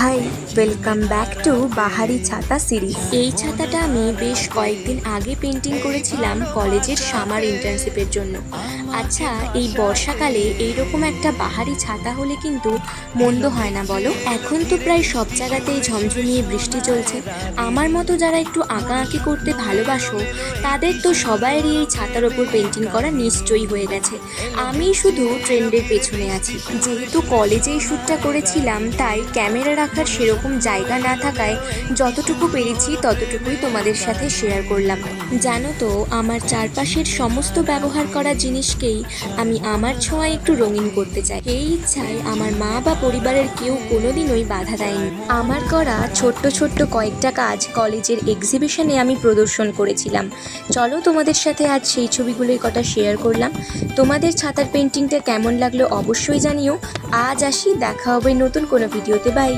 Hi welcome back to বাহারি ছাতা series এই ছাতাটা আমি বেশ কয়েকদিন আগে পেন্টিং করেছিলাম কলেজের সামার ইন্টার্নশিপের জন্য। আচ্ছা এই বর্ষাকালে এইরকম একটা বাহারি ছাতা হলে কিন্তু মন্দ হয় না বলো? এখন তো প্রায় সব জায়গাতেই ঝমঝমিয়ে বৃষ্টি চলছে। আমার মতো যারা একটু আঁকাআঁকি করতে ভালোবাসো, তাদের তো সবাইয়েরই এই ছাতার ওপর পেন্টিং করা নিশ্চয়ই হয়ে গেছে। আমি শুধু ট্রেন্ডের পেছনে আছি। যেহেতু কলেজে এই শ্যুটটা করেছিলাম, তাই ক্যামেরা রাখার সেরকম জায়গা না থাকায় যতটুকু পেরেছি ততটুকুই তোমাদের সাথে শেয়ার করলাম। জানো তো, আমার চারপাশের সমস্ত ব্যবহার করা জিনিসকেই আমি আমার ছোঁয়ায় একটু রঙিন করতে চাই। এই ইচ্ছায় আমার মা বা পরিবারের কেউ কোনোদিনই বাধা দেয়নি। আমার করা ছোট্ট ছোট্ট কয়েকটা কাজ কলেজের এক্সিবিশনে আমি প্রদর্শন করেছিলাম। চলো তোমাদের সাথে আজ সেই ছবিগুলোই কটা শেয়ার করলাম। তোমাদের ছাতার পেন্টিংটা কেমন লাগল অবশ্যই জানিও। আজ আসি, দেখা হবে নতুন কোনো ভিডিওতে বাই